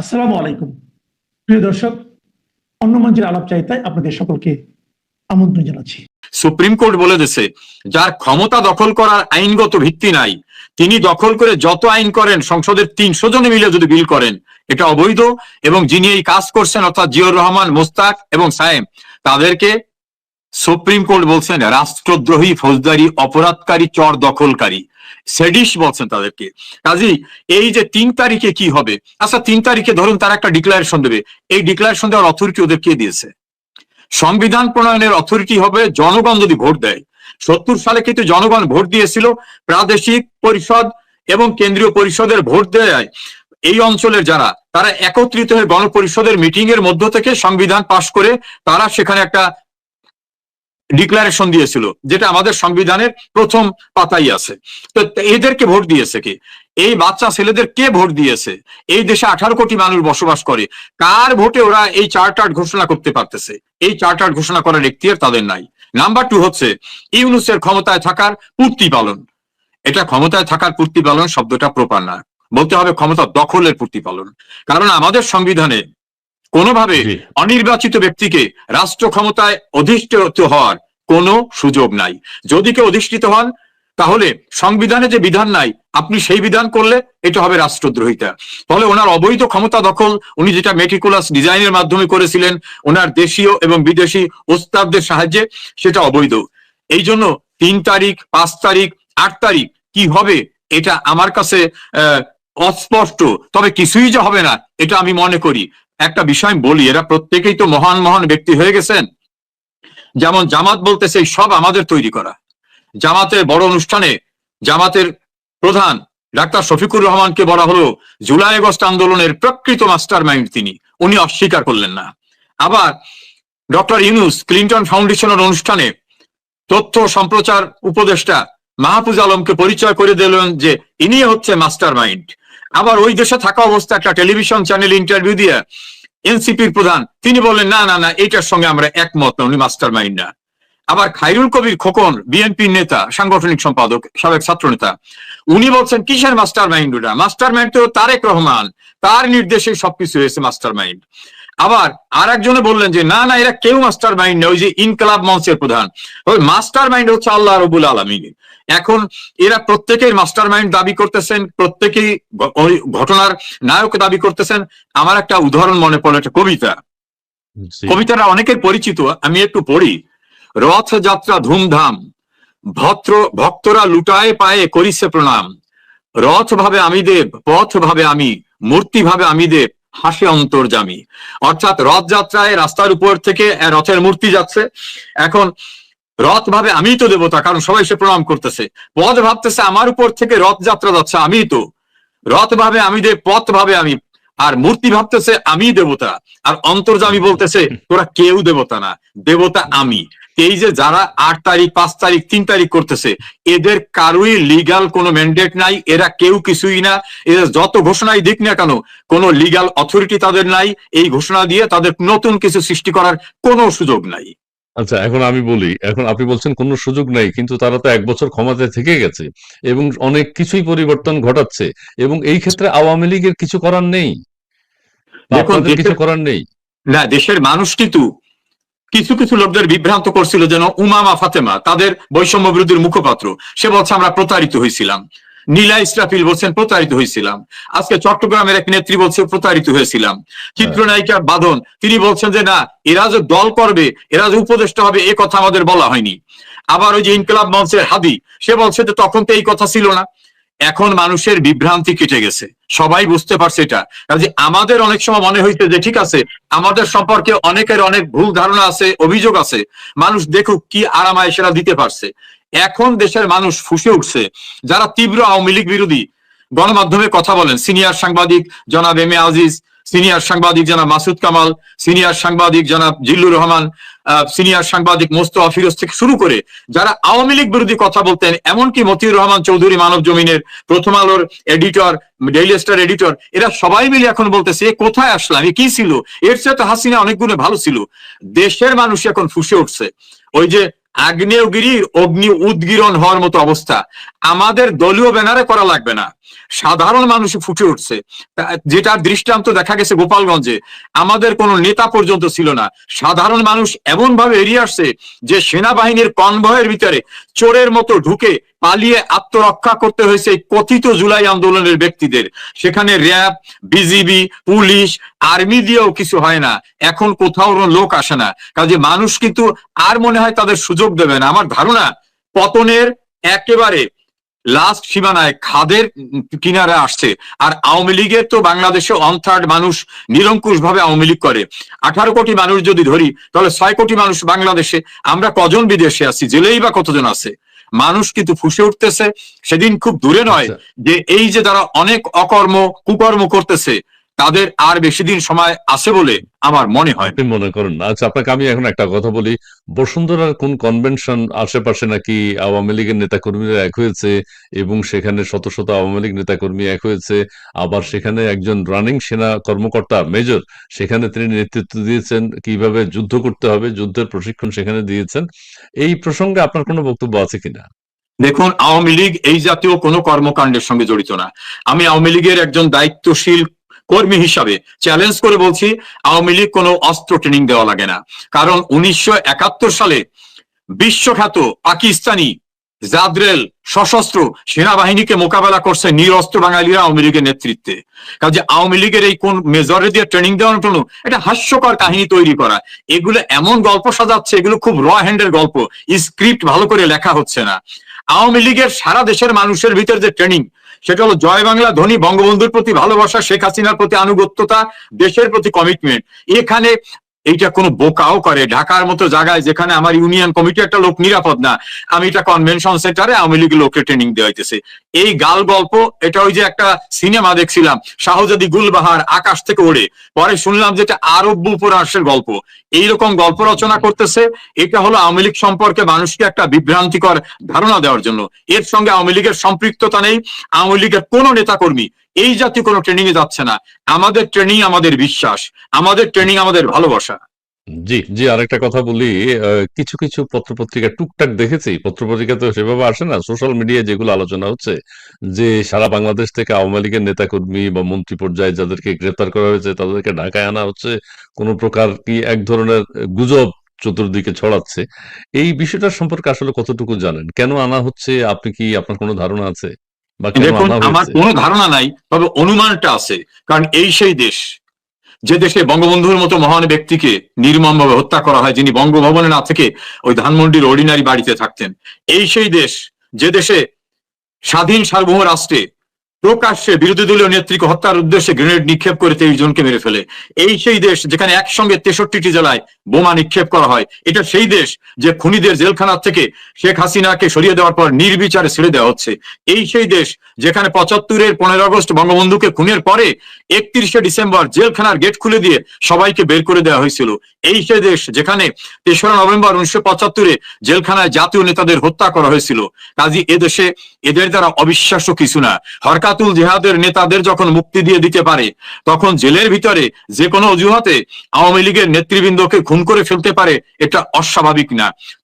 আসসালামু আলাইকুম। প্রিয় দর্শক অন্য মঞ্চের আলাপ চাইতায় আপনাদের সকলকে আমন্ত্রণ জানাচ্ছি। সুপ্রিম কোর্ট বলে দিছে, যার ক্ষমতা দখল করার আইনগত ভিত্তি নাই, তিনি দখল করে যত আইন করেন, সংসদের তিনশো জনে মিলে যদি বিল করেন, এটা অবৈধ এবং যিনি এই কাজ করছেন, অর্থাৎ জিয়র রহমান, মোস্তাক এবং সায়েম, তাদেরকে সুপ্রিম কোর্ট বলছেন, রাষ্ট্রদ্রোহী ফৌজদারি, অপরাধকারী, চর দখলকারী। সেডিস বলছেন তাদেরকে। কাজী এই যে তিন তারিখে কি হবে? আচ্ছা তিন তারিখে ধরুন তারা একটা ডিক্লারেশন দেবে। এই ডিক্লারেশন দেওয়ার অথরিটি ওদের কে দিয়েছে? সংবিধান প্রণয়নের অথরিটি হবে জনগণ যদি ভোট দেয়। সত্তর সালে কিন্তু জনগণ ভোট দিয়েছিল। প্রাদেশিক পরিষদ এবং কেন্দ্রীয় পরিষদের ভোট দেয় এই অঞ্চলের যারা। তারা একত্রিত হয়ে গণপরিষদের মিটিং এর মধ্য থেকে সংবিধান পাশ করে তারা সেখানে একটা ডিক্লারেশন দিয়েছিল, যেটা আমাদের সংবিধানের প্রথম পাতাই আছে। তো এদেরকে ভোট দিয়েছে কি? এই বাচ্চা ছেলেদের কে ভোট দিয়েছে? এই দেশে আঠারো কোটি মানুষ বসবাস করে, কার ভোটে ওরা এই চার্টার ঘোষণা করতে পারতেছে? এই চার্টার ঘোষণা করার এখতিয়ার তাদের নাই। নাম্বার টু হচ্ছে, ইউনুসের ক্ষমতায় থাকার পূর্তি পালন। এটা ক্ষমতায় থাকার পূর্তি পালন শব্দটা প্রপার না। বলতে হবে ক্ষমতা দখলের পূর্তি পালন। কারণ আমাদের সংবিধানে কোনোভাবে অনির্বাচিত ব্যক্তিকে রাষ্ট্র ক্ষমতায় অধিষ্ঠিত হওয়ার কোনো সুযোগ নাই। যদি কেউ অধিষ্ঠিত হন তাহলে সংবিধানে যে বিধান নাই আপনি সেই বিধান করলে এটা হবে রাষ্ট্রদ্রোহিতা। ফলে ওনার অবৈধ ক্ষমতা দখল উনি যেটা মেটিকুলাস ডিজাইনের মাধ্যমে করেছিলেন ওনার দেশীয় এবং বিদেশি ওস্তাবদের সাহায্যে সেটা অবৈধ। এই জন্য তিন তারিখ পাঁচ তারিখ আট তারিখ কি হবে এটা আমার কাছে আহ, অস্পষ্ট। তবে কিছুই যে হবে না এটা আমি মনে করি। একটা বিষয় বলি, এরা প্রত্যেকেই তো মহান মহান ব্যক্তি হয়ে গেছেন। যেমন জামাত বলতেছে সব আমাদের তৈরি করা। জামাতের বড় অনুষ্ঠানে জামাতের প্রধান ডাক্তার শফিকুর রহমানকে বলা হলো, জুলাই আগস্ট আন্দোলনের প্রকৃত মাস্টার মাইন্ড তিনি। উনি অস্বীকার করলেন না। আবার ডক্টর ইউনুস ক্লিন্টন ফাউন্ডেশনের অনুষ্ঠানে তথ্য সম্প্রচার উপদেষ্টা মাহফুজ আলমকে পরিচয় করে দিলেন যে ইনি হচ্ছে মাস্টার মাইন্ড আবার ওই দেশে থাকা অবস্থা একটা টেলিভিশন চ্যানেল ইন্টারভিউ দিয়ে এনসিপির প্রধান, তিনি বললেন, না না না এটার সঙ্গে আমরা একমত না, উনি মাস্টার মাইন্ড না। আবার খাইরুল কবির খোকন বিএনপির নেতা, সাংগঠনিক সম্পাদক, সাবেক ছাত্র নেতা, উনি বলছেন, কিসের মাস্টার মাইন্ড ওটা? মাস্টার মাইন্ড তো তারেক রহমান, তার নির্দেশে সবকিছু হয়েছে মাস্টার মাইন্ড আবার আর একজনে বললেন যে না না এরা কেউ মাস্টার মাইন্ড ওই যে ইনকলাব মঞ্চের প্রধান। ওই মাস্টার মাইন্ড হচ্ছে আল্লাহ রবুল আলমিন। এখন এরা প্রত্যেকেই মাস্টার মাইন্ড দাবি করতেছেন প্রত্যেকেই ওই ঘটনার নায়ক দাবি করতেছেন। আমার একটা উদাহরণ মনে পড়ে একটা কবিতা। কবিতাটা অনেকের পরিচিত আমি একটু পড়ি। রথযাত্রা ধুমধাম ভদ্র ভক্তরা লুটায় পায়ে করিছে প্রণাম। রথ ভাবে আমি দেব পথ ভাবে আমি মূর্তি ভাবে আমি দেব। হাসে অন্তর্জামী। অর্থাৎ রথযাত্রায় রাস্তার উপর থেকে রথের মূর্তি যাচ্ছে। এখন রথ ভাবে আমি তো দেবতা, কারণ সবাই সে প্রণাম করতেছে। পথ ভাবতেছে, আমার উপর থেকে রথযাত্রা যাচ্ছে আমি তো। রথ ভাবে আমি দেব, পথ ভাবে আমি। আর মূর্তি ভাবতেছে আমি দেবতা। আর অন্তর্জামী বলতেছে, তোরা কেউ দেবতা না, দেবতা আমি। এই যে যারা আট তারিখ, পাঁচ তারিখ, তিন তারিখ করতেছে, এদের কারোই লিগাল কোনো ম্যান্ডেট নাই, এরা কেউ কিছুই না। এরা যত ঘোষণাই দিক না কেন, কোনো লিগাল অথরিটি তাদের নাই। এই ঘোষণা দিয়ে তাদের নতুন কিছু সৃষ্টি করার কোনো সুযোগ নাই। আচ্ছা এখন আমি বলি, এখন আপনি বলছেন কোনো সুযোগ নাই, কিন্তু তারা তো এক বছর ক্ষমতায় থেকে গেছে এবং অনেক কিছুই পরিবর্তন ঘটাচ্ছে এবং এই ক্ষেত্রে আওয়ামী লীগের কিছু করার নেই। দেখুন, কিছু করার নেই। না দেশের মানুষ কিন্তু কিছু কিছু লোকদের বিভ্রান্ত করছিল যেন উমামা ফাতেমা তাদের বৈষম্য বিরোধীর মুখপাত্র। সে বলছে আমরা প্রতারিত হয়েছিলাম। নীলা ইসরাফিল বলছেন প্রতারিত হয়েছিলাম। আজকে চট্টগ্রামের এক নেত্রী বলছে প্রতারিত হয়েছিলাম। চিত্রনায়িকা বাদন তিনি বলছেন যে না এরা যে দল করবে এরা যে উপদেষ্টা হবে এ কথা আমাদের বলা হয়নি। আবার ওই যে ইনকলাব মঞ্চের হাদি সে বলছে যে তখন তো এই কথা ছিল না। এখন মানুষের বিভ্রান্তি কেটে গেছে। সবাই বুঝতে পারছে এটা। কাজে আমাদের অনেক সময় মনে হইছে যে, ঠিক আছে, আমাদের সম্পর্কে অনেকের অনেক ভুল ধারণা আছে, অভিযোগ আছে। মানুষ দেখুক কি আরামায় সেটা দিতে পারছে। এখন দেশের মানুষ ফুসে উঠছে। যারা তীব্র আওয়ামী লীগ বিরোধী গণমাধ্যমে কথা বলেন, সিনিয়র সাংবাদিক জনাব এম এ আজিজ সিনিয়র সাংবাদিক জনাব মাসুদ কামাল, সিনিয়র সাংবাদিক জনাব জিল্লুর রহমান সিনিয়র সাংবাদিক মোস্তফা ফিরোজ থেকে শুরু করে যারা আওয়ামী লীগ বিরোধী কথা বলতেন, এমনকি মতিউর রহমান চৌধুরী মানব জমিনের প্রথম আলোর এডিটর ডেইলি স্টার এডিটর এরা সবাই মিলে এখন বলতেছে কোথায় আসলাম? এ কি ছিল? এর চেয়ে তো হাসিনা অনেক গুণে ভালো ছিল। দেশের মানুষ এখন ফুসে উঠছে। ওই যে আগ্নেয়গিরির অগ্নি উদ্গিরণ হওয়ার মতো অবস্থা। আমাদের দলীয় ব্যানারে করা লাগবে না। সাধারণ মানুষ ফুটে উঠছে। যেটা যেটার দৃষ্টান্ত দেখা গেছে গোপালগঞ্জে, আমাদের কোনো নেতা পর্যন্ত ছিল না। সাধারণ মানুষ এমন ভাবে এড়িয়ে আসছে যে সেনাবাহিনীর কনভয়ের ভিতরে চোরের মতো ঢুকে পালিয়ে আত্মরক্ষা করতে হয়েছে এই কথিত জুলাই আন্দোলনের ব্যক্তিদের। সেখানে র্যাব, বিজিবি, পুলিশ, আর্মি দিয়েও কিছু হয় না। এখন কোথাও লোক আসে না। কাজে মানুষ কিন্তু আর মনে হয় তাদের সুযোগ দেবে না। আমার ধারণা, পতনের একেবারে লাস্ট সীমানায় খাদের কিনারে আসছে। আর আওয়ামী লীগের তো বাংলাদেশে ওয়ান থার্ড মানুষ নিরঙ্কুশ ভাবে আওয়ামী লীগ করে। আঠারো কোটি মানুষ যদি ধরি, তাহলে ছয় কোটি মানুষ বাংলাদেশে। আমরা কজন বিদেশে আছি? জেলেই বা কতজন আছে? মানুষ কিন্তু ফুসে উঠতেছে সেদিন খুব দূরে নয় আচ্ছা। যে এই যে তারা অনেক অকর্ম কুকর্ম করতেছে তাদের আর বেশি দিন সময় আছে বলে আমার মনে হয় আপনি মনে করেন না। আচ্ছা আপনাকে আমি এখন একটা কথা বলি। বসুন্ধরার কোন কনভেনশন আশেপাশে নাকি আওয়ামী লীগের নেতাকর্মীরা এক হয়েছে এবং সেখানে শত শত আওয়ামী লীগ নেতাকর্মী এক হয়েছে। আবার সেখানে একজন রানিং সেনা কর্মকর্তা মেজর সেখানে তিনি নেতৃত্ব দিয়েছেন। কীভাবে যুদ্ধ করতে হবে? যুদ্ধের প্রশিক্ষণ সেখানে দিয়েছেন। এই প্রসঙ্গে আপনার কোনো বক্তব্য আছে কিনা? দেখুন আওয়ামী লীগ এই জাতীয় কোনো কর্মকাণ্ডের সঙ্গে জড়িত না। আমি আওয়ামী লীগের একজন দায়িত্বশীল কর্মী হিসাবে চ্যালেঞ্জ করে বলছি, আওয়ামী লীগ কোনো অস্ত্র ট্রেনিং দেওয়া লাগে না। কারণ উনিশশো একাত্তর সালে বিশ্বখ্যাত পাকিস্তানি জাদ্রেল সশস্ত্র সেনাবাহিনীকে মোকাবেলা করছে নিরস্ত্র বাঙালিরা আওয়ামী লীগের নেতৃত্বে। কাজে আওয়ামী লীগের এই কোন মেজরে দিয়ে ট্রেনিং দেওয়ার জন্য এটা হাস্যকর কাহিনী তৈরি করা। এগুলো এমন গল্প সাজাচ্ছে, এগুলো খুব র হ্যান্ডের গল্প। স্ক্রিপ্ট ভালো করে লেখা হচ্ছে না। আওয়ামী লীগের সারা দেশের মানুষের ভিতর যে ট্রেনিং সেটা হলো জয় বাংলা, ধনী বঙ্গবন্ধুর প্রতি ভালোবাসা, শেখ হাসিনার প্রতি আনুগত্যতা, দেশের প্রতি কমিটমেন্ট এখানে এইটা কোনো বোকাও করে। ঢাকার মতো জায়গায় যেখানে আমার ইউনিয়ন কমিটি একটা লোক নিরাপদ না, আমি এটা কনভেনশন সেন্টারে আওয়ামী লীগের লোককে ট্রেনিং দেওয়া হইতেছে এই গাল গল্প, এটা ওই যে একটা সিনেমা দেখছিলাম, শাহজাদি গুলবাহার আকাশ থেকে ওড়ে। পরে শুনলাম যে এটা আরব্য উপরাষ্ট্রের গল্প। এইরকম গল্প রচনা করতেছে। এটা হলো আওয়ামী লীগ সম্পর্কে মানুষকে একটা বিভ্রান্তিকর ধারণা দেওয়ার জন্য। এর সঙ্গে আওয়ামী লীগের সম্পৃক্ততা নেই। আওয়ামী লীগের কোনো নেতাকর্মী এই জাতীয় কোনো ট্রেনিং এ যাচ্ছে না। আমাদের ট্রেনিং আমাদের বিশ্বাস। আমাদের ট্রেনিং আমাদের ভালোবাসা। জি জি আরেকটা কথা বলি কিছু কিছু পত্রপত্রিকা টুকটাক দেখেছি পত্রপত্রিকা তো সেভাবে আসে না সোশ্যাল মিডিয়ায় যেগুলো আলোচনা হচ্ছে যে সারা বাংলাদেশ থেকে আওয়ামী লীগের নেতাকর্মী বা মন্ত্রী পর্যায়ে যাদেরকে গ্রেপ্তার করা হয়েছে তাদেরকে ঢাকায় আনা হচ্ছে কোনো প্রকার কি এক ধরনের গুজব চতুর্দিকে ছড়াচ্ছে এই বিষয়টার সম্পর্কে আসলে কতটুকু জানেন? কেন আনা হচ্ছে? আপনি কি আপনার কোনো ধারণা আছে? বা কেন দেখুন আনা আমার হয়েছে? কোনো ধারণা নাই তবে অনুমানটা আছে কারণ এই সেই দেশ। যে দেশে বঙ্গবন্ধুর মতো মহান ব্যক্তিকে নির্মমভাবে হত্যা করা হয়, যিনি বঙ্গভবনে না থেকে ওই ধানমন্ডির অর্ডিনারি বাড়িতে থাকতেন। এই সেই দেশ, যে দেশে স্বাধীন সার্বভৌম রাষ্ট্রে প্রকাশ্যে বিরোধী দলীয় নেত্রীকে হত্যার উদ্দেশ্যে গ্রেনেড নিক্ষেপ করে তেইশ জনকে মেরে ফেলে। এই সেই দেশ যেখানে একসঙ্গে তেষট্টিটি জেলায় বোমা নিক্ষেপ করা হয়। এটা সেই দেশ যে খুনিদের জেলখানা থেকে শেখ হাসিনাকে সরিয়ে দেওয়ার পর নির্বিচারে ছেড়ে দেওয়া হচ্ছে। এই সেই দেশ যেখানে পঁচাত্তরের পনেরো আগস্ট বঙ্গবন্ধুকে খুনের পরে একত্রিশে ডিসেম্বর জেলখানার গেট খুলে দিয়ে সবাইকে বের করে দেওয়া হয়েছিল। এই সেই দেশ যেখানে তেসরা নভেম্বর উনিশশো পঁচাত্তরে জেলখানায় জাতীয় নেতাদের হত্যা করা হয়েছিল। কাজী এদেশে এদের দ্বারা অবিশ্বাস্য কিছু না। হরকাতুল জেহাদের নেতাদের যখন মুক্তি দিয়ে দিতে পারে, তখন জেলের ভিতরে যে কোনো অজুহাতে আওয়ামী লীগের নেতৃবৃন্দকে খুন করে ফেলতে পারে, এটা অস্বাভাবিক না।